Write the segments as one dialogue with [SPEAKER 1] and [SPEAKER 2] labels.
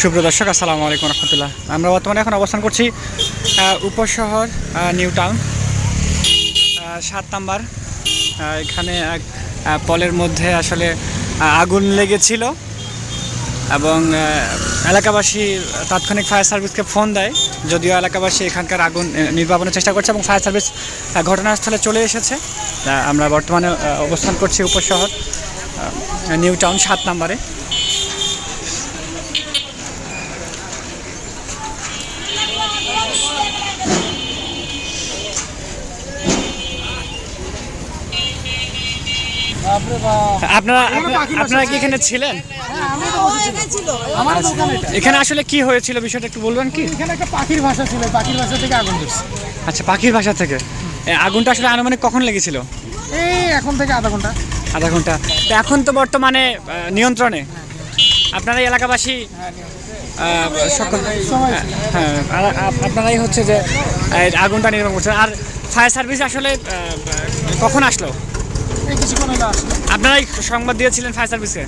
[SPEAKER 1] সুপ্রিয় দর্শক, আসসালামু আলাইকুম রহমতুল্লাহ। আমরা বর্তমানে এখন অবস্থান করছি উপশহর নিউ টাউন সাত নাম্বার। এখানে এক পলের মধ্যে আসলে আগুন লেগেছিল এবং এলাকাবাসী তাৎক্ষণিক ফায়ার সার্ভিসকে ফোন দেয়, যদিও এলাকাবাসী এখানকার আগুন নির্বাপনের চেষ্টা করছে এবং ফায়ার সার্ভিস ঘটনাস্থলে চলে এসেছে। আমরা বর্তমানে অবস্থান করছি উপশহর। নিউ টাউন সাত নাম্বারে। আপনারা আপনারা- কি এখানে ছিলেন? এখানে আসলে কি হয়েছিল বিষয়টা একটু বলবেন কি?
[SPEAKER 2] এখানে একটা পাখির ভাষা ছিল পাখির ভাষা থেকে আগুন
[SPEAKER 1] আচ্ছা পাখির বাসা থেকে। আগুনটা আসলে আনুমানিক কখন লেগেছিল?
[SPEAKER 2] এই এখন থেকে আধা ঘণ্টা।
[SPEAKER 1] আধা ঘণ্টা। তো এখন তো বর্তমানে নিয়ন্ত্রণে। আপনারা এলাকাবাসী সকল হ্যাঁ আপনারাই হচ্ছে যে আগুনটা নির্মাণ করছেন। আর ফায়ার সার্ভিস আসলে কখন আসলো? আপনারাই সংবাদ দিয়েছিলেন ফায়ার সার্ভিসকে?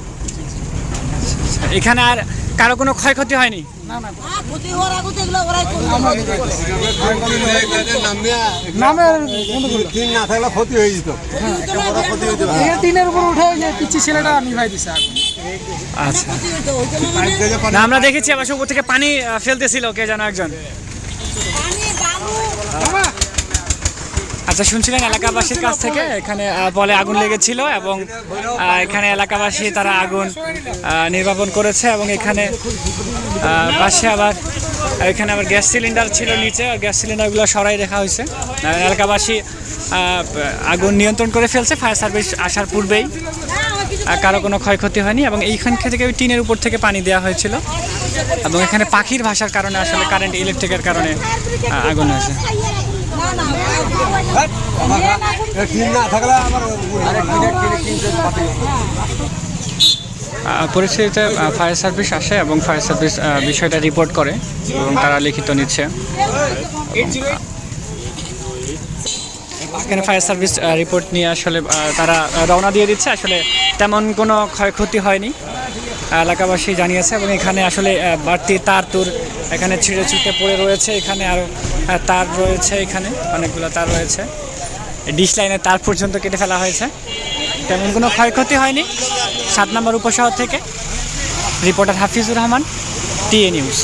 [SPEAKER 1] এখানে আর কারও কোনো ক্ষয়ক্ষতি হয়নি?
[SPEAKER 3] হয়ে
[SPEAKER 1] আচ্ছা। আমরা দেখেছি আবার উপর থেকে পানি ফেলতেছিল কে যেন একজন। আচ্ছা শুনছিলেন এলাকাবাসীর কাছ থেকে? এখানে বলে আগুন লেগেছিল এবং এখানে এলাকাবাসী তারা আগুন নির্বাপন করেছে এবং এখানে পাশে আবার, এখানে আবার গ্যাস সিলিন্ডার ছিল নিচে গ্যাস সিলিন্ডারগুলো সরাই রাখা হয়েছে। এলাকাবাসী আগুন নিয়ন্ত্রণ করে ফেলছে, ফায়ার সার্ভিস আসার পূর্বেই। কারও কোনো ক্ষয়ক্ষতি হয়নি এবং এইখান থেকে ওই টিনের উপর থেকে পানি দেওয়া হয়েছিল। এবং এখানে পাখির ভাষার কারণে আসলে কারেন্ট ইলেকট্রিকের কারণে আগুন হয়েছে। পরিস্থিতিতে ফায়ার সার্ভিস আসে এবং ফায়ার সার্ভিস বিষয়টা রিপোর্ট করে এবং তারা লিখিত নিচ্ছে। এখানে ফায়ার সার্ভিস রিপোর্ট নিয়ে আসলে তারা রওনা দিয়ে দিচ্ছে। আসলে তেমন কোনো ক্ষয়ক্ষতি হয়নি। এলাকাবাসী জানিয়েছে এবং এখানে আসলে বাড়তি তার তুর এখানে ছিঁড়ে ছুটে পড়ে রয়েছে। এখানে আরও তার রয়েছে এখানে, অনেকগুলো তার রয়েছে। ডিশ লাইনের তার পর্যন্ত কেটে ফেলা হয়েছে। তেমন কোনো ক্ষয়ক্ষতি হয়নি। সাত নম্বর উপশহর থেকে, reporter Hafizur Rahman, TA news.